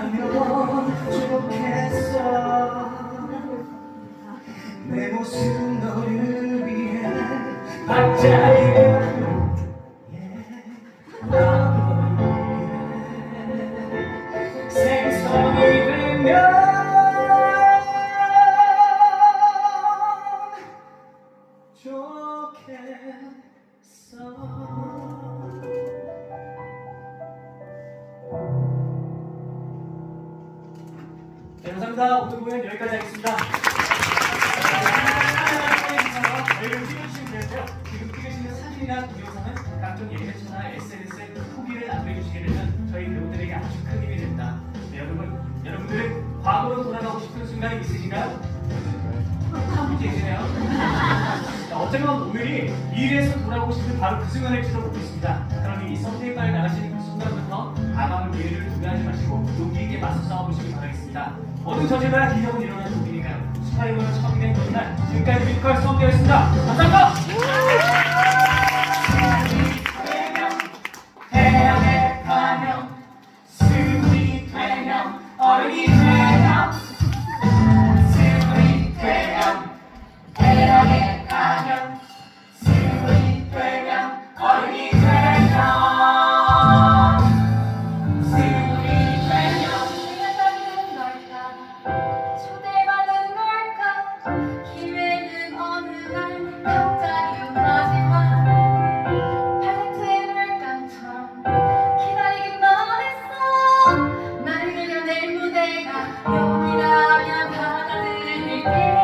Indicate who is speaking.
Speaker 1: 하면 좋겠어 내 모습 너를 위해 반짝이는 감사합니다. 오늘 공연 여기까지 하겠습니다. 저희를 찍어주시면 되는데요. 지금 찍으시는 사진이나 동영상은 각종 예매처나 SNS에 후기를 남겨주시게 되면 저희 배우들에게 아주 큰 힘이 됩니다. 네, 여러분, 여러분들은 과거로 돌아가고 싶은 순간이 있으신가요? 한 문제 계시네요. 자, 어쩌면 오늘이 미래에서 돌아오고 싶은 바로 그 순간일지도 모르겠습니다. 그러니 이 선택과에 나가시는 그 순간부터 아마은 미래를 두려워하지 마시고 있게 맞서 싸워보시기 바라겠습니다. 모든 저지가 기적은 일어나는 일이니까요. 스파이로는 처음이 된 거지만 지금까지 뮤지컬 성대였습니다. 감사합니다. 용기라면 받아들일게